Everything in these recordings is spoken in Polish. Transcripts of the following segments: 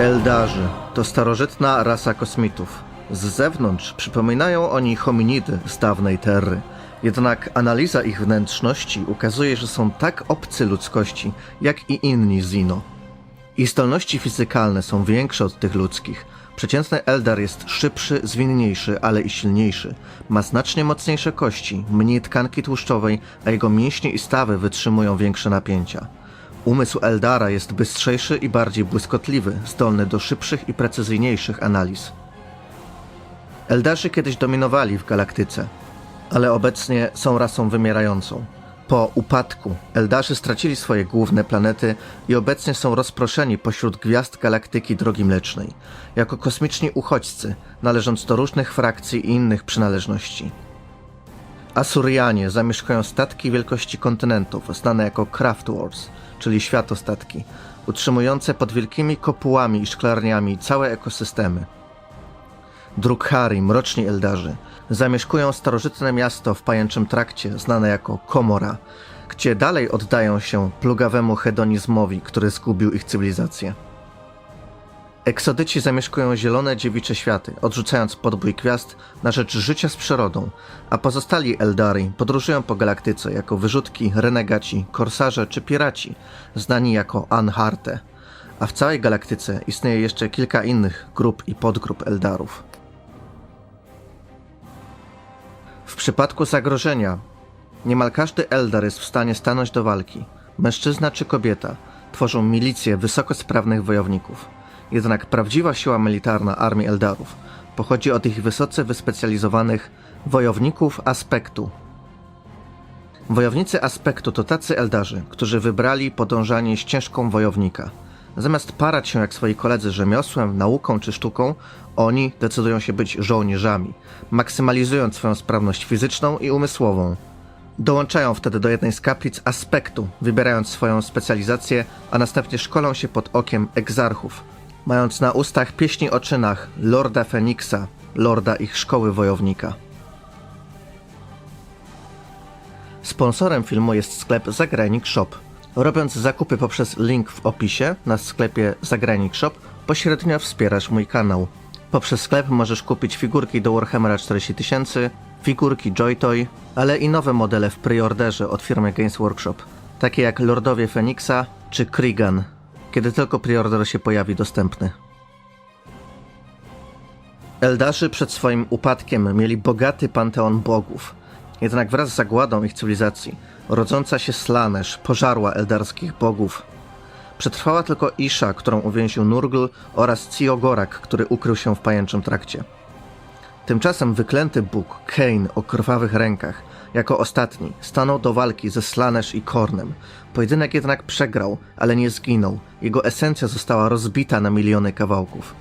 Eldarzy to starożytna rasa kosmitów. Z zewnątrz przypominają oni hominidy z dawnej Terry. Jednak analiza ich wnętrzności ukazuje, że są tak obcy ludzkości, jak i inni Zino. Ich zdolności fizykalne są większe od tych ludzkich. Przeciętny Eldar jest szybszy, zwinniejszy, ale i silniejszy. Ma znacznie mocniejsze kości, mniej tkanki tłuszczowej, a jego mięśnie i stawy wytrzymują większe napięcia. Umysł Eldara jest bystrzejszy i bardziej błyskotliwy, zdolny do szybszych i precyzyjniejszych analiz. Eldarzy kiedyś dominowali w galaktyce, ale obecnie są rasą wymierającą. Po upadku Eldarzy stracili swoje główne planety i obecnie są rozproszeni pośród gwiazd galaktyki Drogi Mlecznej, jako kosmiczni uchodźcy, należąc do różnych frakcji i innych przynależności. Asurjanie zamieszkują statki wielkości kontynentów, znane jako Craft Wars, czyli światostatki, utrzymujące pod wielkimi kopułami i szklarniami całe ekosystemy. Drukhari, mroczni Eldarzy, zamieszkują starożytne miasto w pajęczym trakcie, znane jako Komora, gdzie dalej oddają się plugawemu hedonizmowi, który zgubił ich cywilizację. Eksodyci zamieszkują zielone dziewicze światy, odrzucając podbój gwiazd na rzecz życia z przyrodą, a pozostali Eldari podróżują po galaktyce jako wyrzutki, renegaci, korsarze czy piraci, znani jako Anharte. A w całej galaktyce istnieje jeszcze kilka innych grup i podgrup Eldarów. W przypadku zagrożenia niemal każdy Eldar jest w stanie stanąć do walki. Mężczyzna czy kobieta tworzą milicję wysoko sprawnych wojowników. Jednak prawdziwa siła militarna armii Eldarów pochodzi od ich wysoce wyspecjalizowanych wojowników aspektu. Wojownicy aspektu to tacy Eldarzy, którzy wybrali podążanie ścieżką wojownika. Zamiast parać się jak swoi koledzy rzemiosłem, nauką czy sztuką, oni decydują się być żołnierzami, maksymalizując swoją sprawność fizyczną i umysłową. Dołączają wtedy do jednej z kaplic aspektu, wybierając swoją specjalizację, a następnie szkolą się pod okiem egzarchów, mając na ustach pieśni o czynach Lorda Feniksa, lorda ich szkoły wojownika. Sponsorem filmu jest sklep Zagranik Shop. Robiąc zakupy poprzez link w opisie na sklepie Zagranik Shop, pośrednio wspierasz mój kanał. Poprzez sklep możesz kupić figurki do Warhammera 40 tysięcy, figurki Joytoy, ale i nowe modele w preorderze od firmy Games Workshop, takie jak Lordowie Feniksa czy Krigan, kiedy tylko preorder się pojawi dostępny. Eldarzy przed swoim upadkiem mieli bogaty panteon bogów. Jednak wraz z zagładą ich cywilizacji, rodząca się Slanesh pożarła eldarskich bogów. Przetrwała tylko Isha, którą uwięził Nurgl oraz Ciogorak, który ukrył się w pajęczym trakcie. Tymczasem wyklęty Bóg, Kane o krwawych rękach, jako ostatni stanął do walki ze Slanesh i Kornem. Pojedynek jednak przegrał, ale nie zginął. Jego esencja została rozbita na miliony kawałków.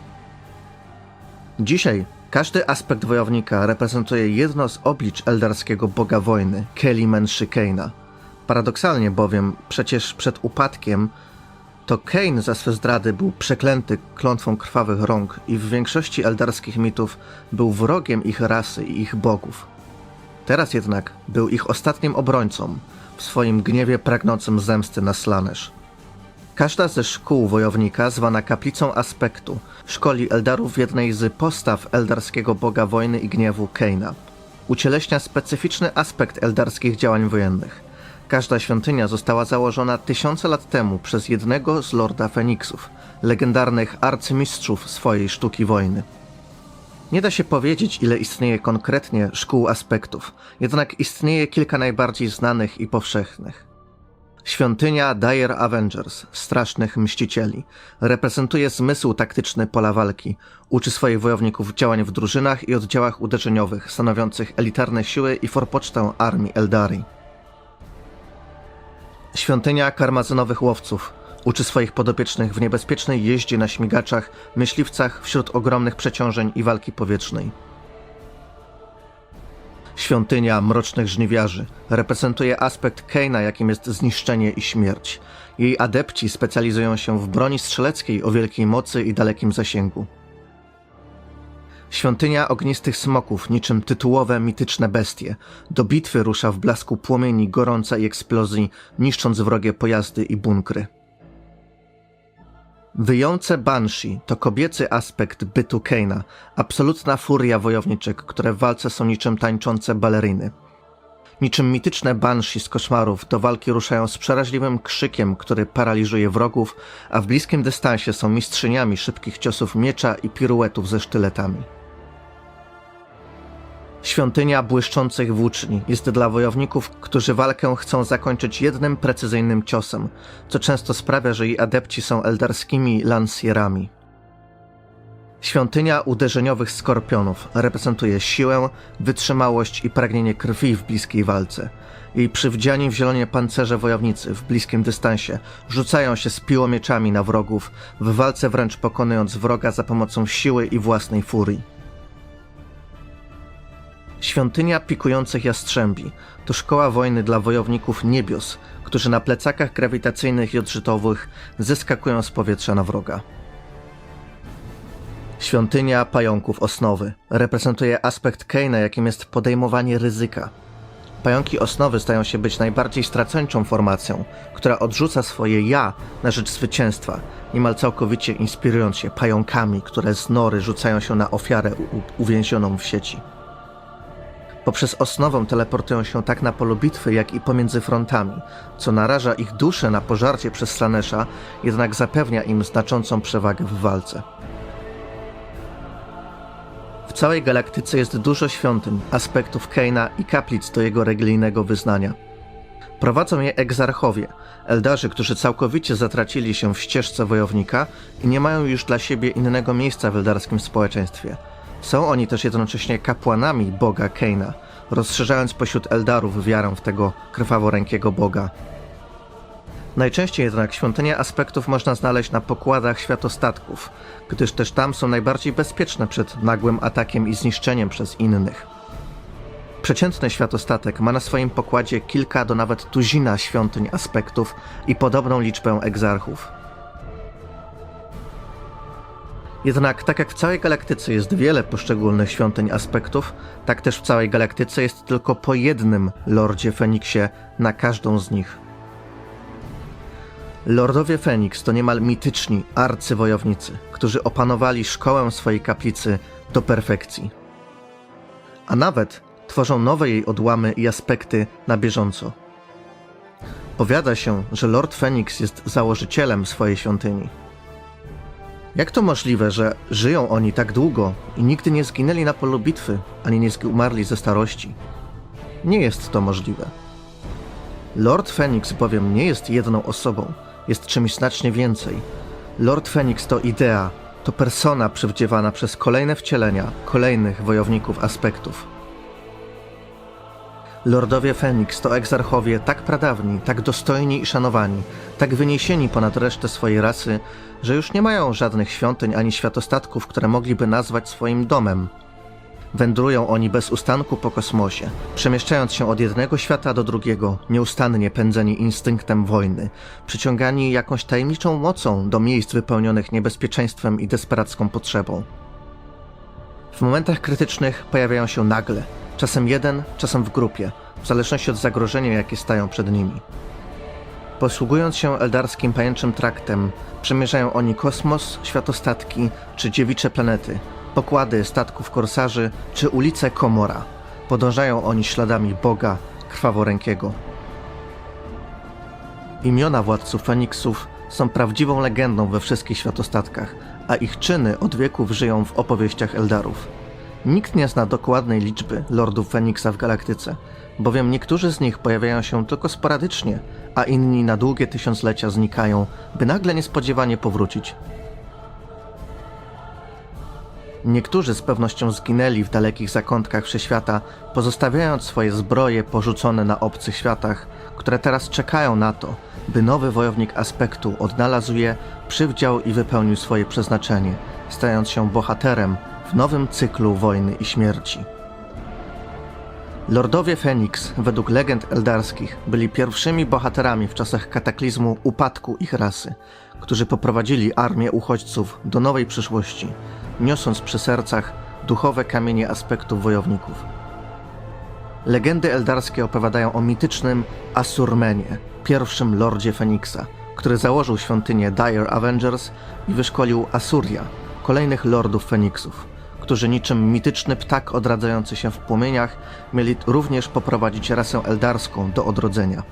Dzisiaj każdy aspekt wojownika reprezentuje jedno z oblicz eldarskiego boga wojny, Kelimen Szykeina. Paradoksalnie bowiem, przecież przed upadkiem to Kane za swe zdrady był przeklęty klątwą krwawych rąk i w większości eldarskich mitów był wrogiem ich rasy i ich bogów. Teraz jednak był ich ostatnim obrońcą, w swoim gniewie pragnącym zemsty na Slanesh. Każda ze szkół wojownika, zwana kaplicą aspektu, szkoli Eldarów w jednej z postaw eldarskiego boga wojny i gniewu Keina. Ucieleśnia specyficzny aspekt eldarskich działań wojennych. Każda świątynia została założona tysiące lat temu przez jednego z Lorda Feniksów, legendarnych arcymistrzów swojej sztuki wojny. Nie da się powiedzieć, ile istnieje konkretnie szkół aspektów, jednak istnieje kilka najbardziej znanych i powszechnych. Świątynia Dire Avengers, strasznych mścicieli, reprezentuje zmysł taktyczny pola walki, uczy swoich wojowników działań w drużynach i oddziałach uderzeniowych, stanowiących elitarne siły i forpocztę armii Eldari. Świątynia karmazynowych łowców uczy swoich podopiecznych w niebezpiecznej jeździe na śmigaczach, myśliwcach wśród ogromnych przeciążeń i walki powietrznej. Świątynia Mrocznych Żniwiarzy reprezentuje aspekt Keina, jakim jest zniszczenie i śmierć. Jej adepci specjalizują się w broni strzeleckiej o wielkiej mocy i dalekim zasięgu. Świątynia Ognistych Smoków, niczym tytułowe mityczne bestie, do bitwy rusza w blasku płomieni, gorąca i eksplozji, niszcząc wrogie pojazdy i bunkry. Wyjące Banshee to kobiecy aspekt bytu Keina, absolutna furia wojowniczek, które w walce są niczym tańczące baleriny. Niczym mityczne Banshee z koszmarów do walki ruszają z przeraźliwym krzykiem, który paraliżuje wrogów, a w bliskim dystansie są mistrzyniami szybkich ciosów miecza i piruetów ze sztyletami. Świątynia błyszczących włóczni jest dla wojowników, którzy walkę chcą zakończyć jednym precyzyjnym ciosem, co często sprawia, że jej adepci są eldarskimi lansierami. Świątynia uderzeniowych skorpionów reprezentuje siłę, wytrzymałość i pragnienie krwi w bliskiej walce. Jej przywdziani w zielonie pancerze wojownicy w bliskim dystansie rzucają się z piłomieczami na wrogów, w walce wręcz pokonując wroga za pomocą siły i własnej furii. Świątynia pikujących jastrzębi to szkoła wojny dla wojowników niebios, którzy na plecakach grawitacyjnych i odrzutowych zeskakują z powietrza na wroga. Świątynia pająków osnowy reprezentuje aspekt Keina, jakim jest podejmowanie ryzyka. Pająki osnowy stają się być najbardziej straceńczą formacją, która odrzuca swoje ja na rzecz zwycięstwa, niemal całkowicie inspirując się pająkami, które z nory rzucają się na ofiarę uwięzioną w sieci. Poprzez osnowę teleportują się tak na polu bitwy, jak i pomiędzy frontami, co naraża ich duszę na pożarcie przez Slanesha, jednak zapewnia im znaczącą przewagę w walce. W całej galaktyce jest dużo świątyń, aspektów Keina i kaplic do jego religijnego wyznania. Prowadzą je egzarchowie, eldarzy, którzy całkowicie zatracili się w ścieżce wojownika i nie mają już dla siebie innego miejsca w eldarskim społeczeństwie. Są oni też jednocześnie kapłanami boga Keina, rozszerzając pośród eldarów wiarę w tego krwaworękiego boga. Najczęściej jednak świątynie aspektów można znaleźć na pokładach światostatków, gdyż też tam są najbardziej bezpieczne przed nagłym atakiem i zniszczeniem przez innych. Przeciętny światostatek ma na swoim pokładzie kilka do nawet tuzina świątyń aspektów i podobną liczbę egzarchów. Jednak tak jak w całej galaktyce jest wiele poszczególnych świątyń aspektów, tak też w całej galaktyce jest tylko po jednym Lordzie Feniksie na każdą z nich. Lordowie Feniks to niemal mityczni arcywojownicy, którzy opanowali szkołę swojej kaplicy do perfekcji. A nawet tworzą nowe jej odłamy i aspekty na bieżąco. Powiada się, że Lord Feniks jest założycielem swojej świątyni. Jak to możliwe, że żyją oni tak długo i nigdy nie zginęli na polu bitwy, ani nie umarli ze starości? Nie jest to możliwe. Lord Feniks bowiem nie jest jedną osobą, jest czymś znacznie więcej. Lord Feniks to idea, to persona przywdziewana przez kolejne wcielenia, kolejnych wojowników aspektów. Lordowie Feniks to egzarchowie tak pradawni, tak dostojni i szanowani, tak wyniesieni ponad resztę swojej rasy, że już nie mają żadnych świątyń ani światostatków, które mogliby nazwać swoim domem. Wędrują oni bez ustanku po kosmosie, przemieszczając się od jednego świata do drugiego, nieustannie pędzeni instynktem wojny, przyciągani jakąś tajemniczą mocą do miejsc wypełnionych niebezpieczeństwem i desperacką potrzebą. W momentach krytycznych pojawiają się nagle, czasem jeden, czasem w grupie, w zależności od zagrożenia, jakie stają przed nimi. Posługując się eldarskim pajęczym traktem, przemierzają oni kosmos, światostatki czy dziewicze planety, pokłady statków korsarzy czy ulice Komora. Podążają oni śladami Boga krwaworękiego. Imiona władców Feniksów są prawdziwą legendą we wszystkich światostatkach, a ich czyny od wieków żyją w opowieściach Eldarów. Nikt nie zna dokładnej liczby lordów Feniksa w galaktyce, bowiem niektórzy z nich pojawiają się tylko sporadycznie, a inni na długie tysiąclecia znikają, by nagle niespodziewanie powrócić. Niektórzy z pewnością zginęli w dalekich zakątkach wszechświata, pozostawiając swoje zbroje porzucone na obcych światach, które teraz czekają na to, by nowy wojownik aspektu odnalazł je, przywdział i wypełnił swoje przeznaczenie, stając się bohaterem w nowym cyklu wojny i śmierci. Lordowie Feniks, według legend eldarskich, byli pierwszymi bohaterami w czasach kataklizmu upadku ich rasy, którzy poprowadzili armię uchodźców do nowej przyszłości, niosąc przy sercach duchowe kamienie aspektów wojowników. Legendy eldarskie opowiadają o mitycznym Asurmenie, pierwszym lordzie Feniksa, który założył świątynię Dire Avengers i wyszkolił Asuria, kolejnych lordów Feniksów, którzy niczym mityczny ptak odradzający się w płomieniach mieli również poprowadzić rasę eldarską do odrodzenia.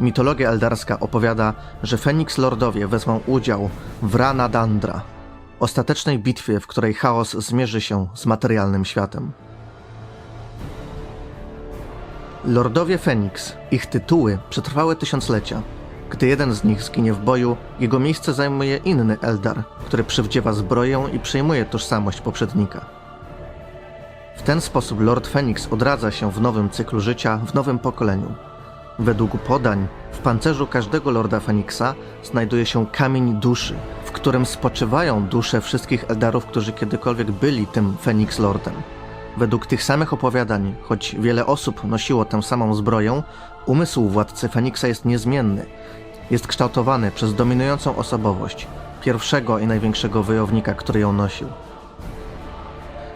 Mitologia eldarska opowiada, że Feniks Lordowie wezmą udział w Rana Dandra, ostatecznej bitwie, w której chaos zmierzy się z materialnym światem. Lordowie Feniks, ich tytuły przetrwały tysiąclecia. Gdy jeden z nich zginie w boju, jego miejsce zajmuje inny Eldar, który przywdziewa zbroję i przejmuje tożsamość poprzednika. W ten sposób Lord Feniks odradza się w nowym cyklu życia, w nowym pokoleniu. Według podań, w pancerzu każdego Lorda Feniksa znajduje się kamień duszy, w którym spoczywają dusze wszystkich Eldarów, którzy kiedykolwiek byli tym Feniks Lordem. Według tych samych opowiadań, choć wiele osób nosiło tę samą zbroję, umysł władcy Feniksa jest niezmienny. Jest kształtowany przez dominującą osobowość, pierwszego i największego wojownika, który ją nosił.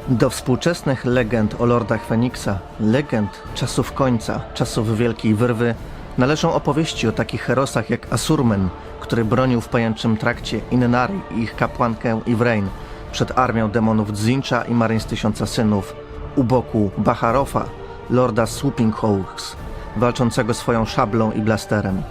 Do współczesnych legend o lordach Feniksa, legend czasów końca, czasów Wielkiej Wyrwy, należą opowieści o takich herosach jak Asurmen, który bronił w pajęczym trakcie Innari i ich kapłankę Ivrain przed armią demonów Dzincha i Maryn z Tysiąca Synów, u boku Baharofa, lorda Swooping Hawks, walczącego swoją szablą i blasterem.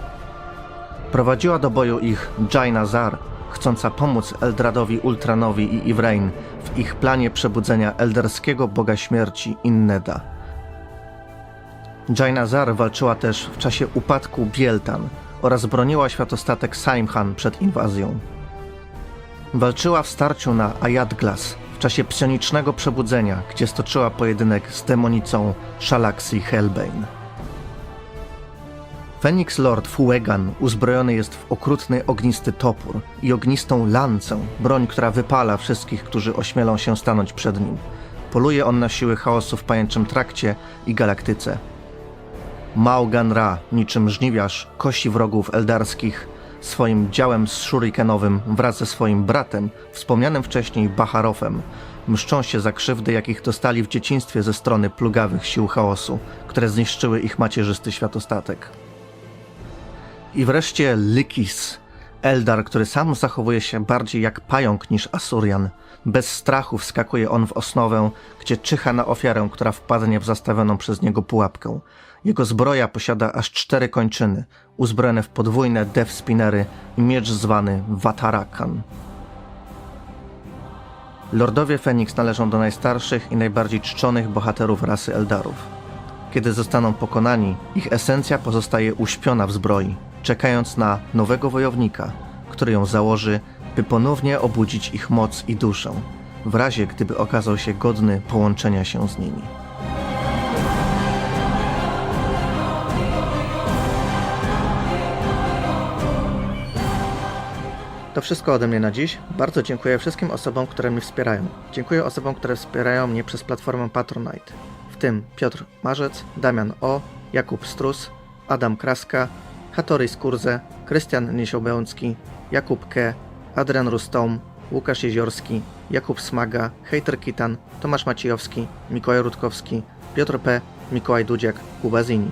Prowadziła do boju ich Jaina Zar, chcąca pomóc Eldradowi Ultranowi i Ivrain w ich planie przebudzenia elderskiego boga śmierci Inneda. Jaina Zar walczyła też w czasie upadku Bieltan oraz broniła światostatek Saimhan przed inwazją. Walczyła w starciu na Ayatglas w czasie psionicznego przebudzenia, gdzie stoczyła pojedynek z demonicą Shalaxi Hellbane. Feniks Lord Fuegan uzbrojony jest w okrutny ognisty topór i ognistą lancę, broń, która wypala wszystkich, którzy ośmielą się stanąć przed nim. Poluje on na siły chaosu w pajęczym trakcie i galaktyce. Maugan Ra, niczym żniwiarz, kosi wrogów eldarskich swoim działem shurikenowym wraz ze swoim bratem, wspomnianym wcześniej Baharofem, mszczą się za krzywdy, jakich dostali w dzieciństwie ze strony plugawych sił chaosu, które zniszczyły ich macierzysty światostatek. I wreszcie Lykis, Eldar, który sam zachowuje się bardziej jak pająk niż Asurian. Bez strachu wskakuje on w osnowę, gdzie czyha na ofiarę, która wpadnie w zastawioną przez niego pułapkę. Jego zbroja posiada aż cztery kończyny, uzbrojone w podwójne death spinnery i miecz zwany Watarakan. Lordowie Feniks należą do najstarszych i najbardziej czczonych bohaterów rasy Eldarów. Kiedy zostaną pokonani, ich esencja pozostaje uśpiona w zbroi, czekając na nowego wojownika, który ją założy, by ponownie obudzić ich moc i duszę, w razie gdyby okazał się godny połączenia się z nimi. To wszystko ode mnie na dziś. Bardzo dziękuję wszystkim osobom, które mnie wspierają. Dziękuję osobom, które wspierają mnie przez platformę Patronite, w tym Piotr Marzec, Damian O, Jakub Strus, Adam Kraska, Hattori Skurze, Krystian Niesiołbełcki, Jakub Ke, Adrian Rustom, Łukasz Jeziorski, Jakub Smaga, Hejter Kitan, Tomasz Maciejowski, Mikołaj Rutkowski, Piotr P., Mikołaj Dudziak, Kuba Zini.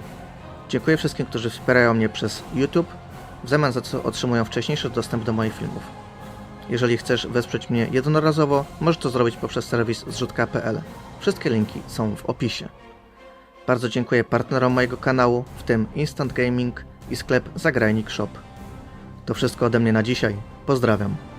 Dziękuję wszystkim, którzy wspierają mnie przez YouTube, w zamian za co otrzymują wcześniejszy dostęp do moich filmów. Jeżeli chcesz wesprzeć mnie jednorazowo, możesz to zrobić poprzez serwis zrzutka.pl. Wszystkie linki są w opisie. Bardzo dziękuję partnerom mojego kanału, w tym Instant Gaming i sklep Zagrajnik Shop. To wszystko ode mnie na dzisiaj. Pozdrawiam.